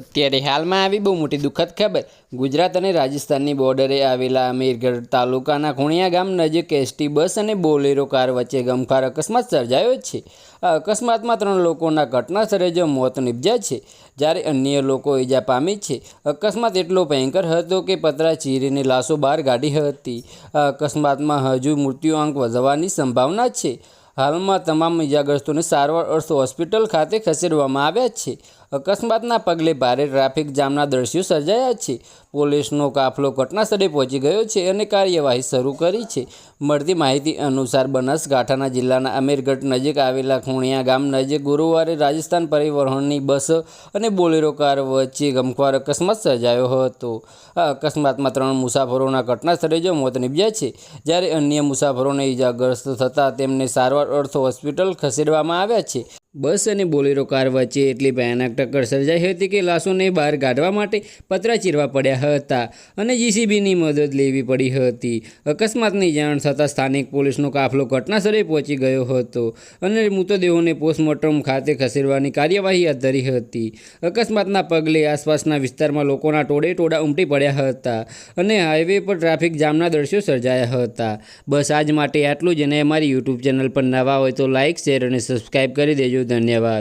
ત્યારે હાલમાં આવી બહુ મોટી દુઃખદ ખબર. ગુજરાત અને રાજસ્થાનની બોર્ડરે આવેલા અમીરગઢ તાલુકાના ખૂણિયા ગામ નજીક એસટી બસ અને બોલેરો કાર વચ્ચે ગમખાર અકસ્માત સર્જાયો છે. આ અકસ્માતમાં ત્રણ લોકોના ઘટના સ્થળે જ મોત નિપજ્યા છે. જ્યારે અન્ય લોકો ઈજા પામી છે. અકસ્માત એટલો ભયંકર હતો કે પતરા ચીરીને લાશો બહાર કાઢી હતી. આ અકસ્માતમાં હજુ મૃત્યુઆંક વધવાની સંભાવના છે. હાલમાં તમામ ઇજાગ્રસ્તોને સારવાર અર્થ હોસ્પિટલ ખાતે ખસેડવામાં આવ્યા છે. અકસ્માતના પગલે ભારે ટ્રાફિક જામના દ્રશ્યો સર્જાયા છે. પોલીસનો કાફલો ઘટનાસ્થળે પહોંચી ગયો છે અને કાર્યવાહી શરૂ કરી છે. મળતી માહિતી અનુસાર બનાસકાંઠાના જિલ્લાના અમીરગઢ નજીક આવેલા ખૂણિયા ગામ નજીક ગુરુવારે રાજસ્થાન પરિવહનની બસ અને બોલેરો કાર વચ્ચે ગમખ્વાર અકસ્માત સર્જાયો હતો. આ અકસ્માતમાં ત્રણ મુસાફરોના ઘટનાસ્થળે જ મોત નીપજ્યા છે. જ્યારે અન્ય મુસાફરોને ઈજાગ્રસ્ત થતાં તેમને સારવાર અર્થ હોસ્પિટલ ખસેડવામાં આવ્યા છે. બસ અને બોલેરો કાર વચ્ચે એટલી ભયાનક ટક્કર સર્જાઈ હતી કે લાશોને બહાર કાઢવા માટે પતરા ચીરવા પડ્યા હતા અને જીસીબીની મદદ લેવી પડી હતી. અકસ્માતની જાણ થતાં સ્થાનિક પોલીસનો કાફલો ઘટનાસ્થળે પહોંચી ગયો હતો અને મૃતદેહોને પોસ્ટમોર્ટમ ખાતે ખસેડવાની કાર્યવાહી હાથ ધરી હતી. અકસ્માતના પગલે આસપાસના વિસ્તારમાં લોકોના ટોળે ટોળા ઉમટી પડ્યા હતા અને હાઈવે પર ટ્રાફિક જામના દ્રશ્યો સર્જાયા હતા. બસ આજ માટે આટલું જ અને અમારી યુટ્યુબ ચેનલ પર નવા હોય તો લાઇક શેર અને સબસ્ક્રાઈબ કરી દેજો. ધન્યવાદ.